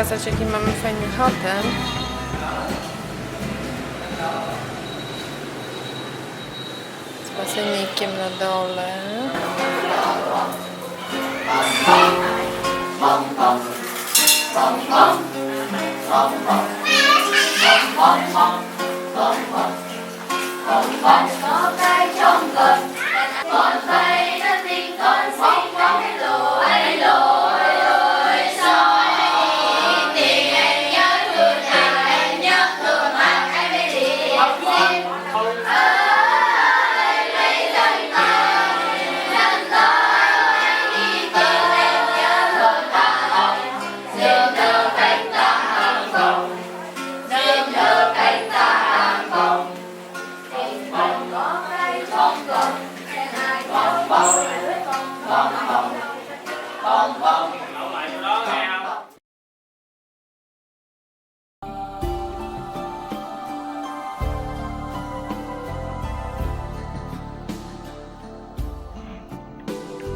pokazać jaki mamy fajny hotel. Z basenikiem na dole.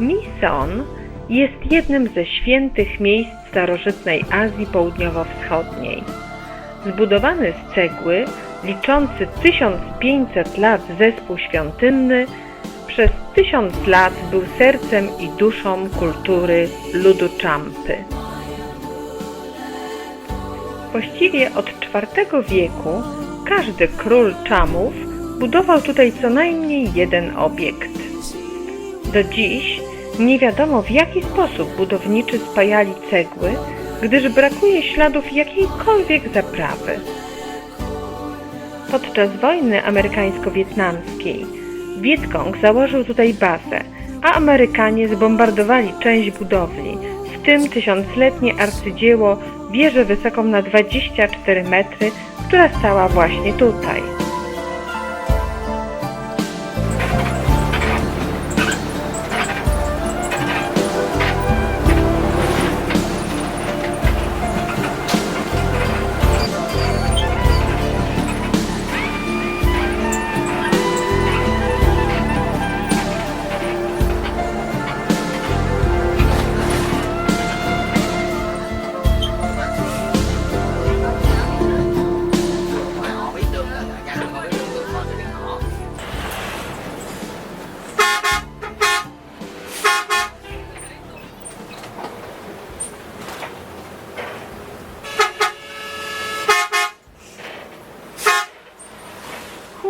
Mison jest jednym ze świętych miejsc starożytnej Azji Południowo-Wschodniej. Zbudowany z cegły, liczący 1500 lat zespół świątynny, przez tysiąc lat był sercem i duszą kultury ludu Czampy. Właściwie od IV wieku każdy król Czamów budował tutaj co najmniej jeden obiekt. Do dziś nie wiadomo w jaki sposób budowniczy spajali cegły, gdyż brakuje śladów jakiejkolwiek zaprawy. Podczas wojny amerykańsko-wietnamskiej Wietkong założył tutaj bazę, a Amerykanie zbombardowali część budowli, w tym tysiącletnie arcydzieło wieżę wysoką na 24 metry, która stała właśnie tutaj.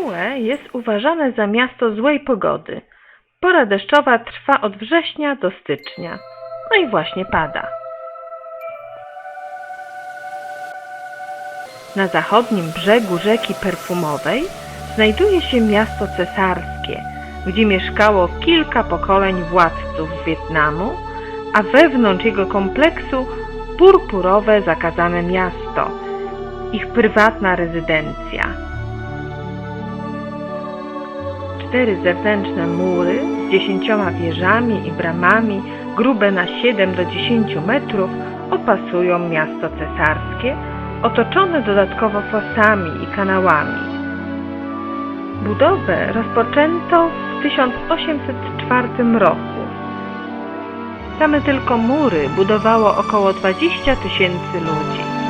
Hue jest uważane za miasto złej pogody. Pora deszczowa trwa od września do stycznia. No i właśnie pada. Na zachodnim brzegu rzeki Perfumowej znajduje się miasto cesarskie, gdzie mieszkało kilka pokoleń władców Wietnamu, a wewnątrz jego kompleksu purpurowe zakazane miasto, ich prywatna rezydencja. Cztery zewnętrzne mury z dziesięcioma wieżami i bramami, grube na 7 do 10 metrów, opasują miasto cesarskie, otoczone dodatkowo fosami i kanałami. Budowę rozpoczęto w 1804 roku. Same tylko mury budowało około 20 tysięcy ludzi.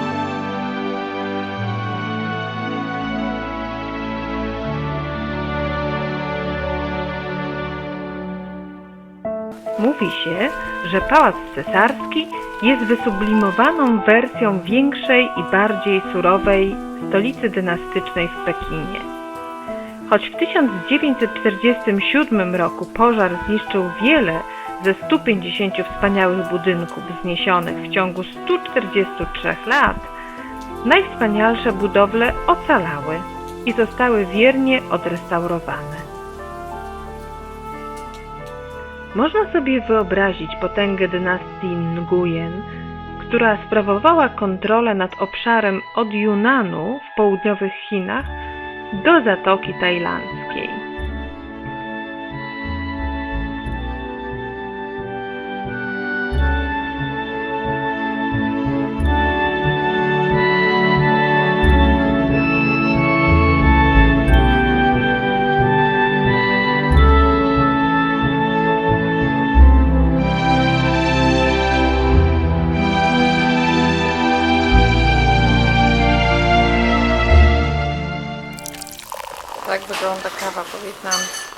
Mówi się, że pałac cesarski jest wysublimowaną wersją większej i bardziej surowej stolicy dynastycznej w Pekinie. Choć w 1947 roku pożar zniszczył wiele ze 150 wspaniałych budynków wzniesionych w ciągu 143 lat, najwspanialsze budowle ocalały i zostały wiernie odrestaurowane. Można sobie wyobrazić potęgę dynastii Nguyen, która sprawowała kontrolę nad obszarem od Yunanu w południowych Chinach do Zatoki Tajlandzkiej. Tak wygląda kawa po wietnamsku.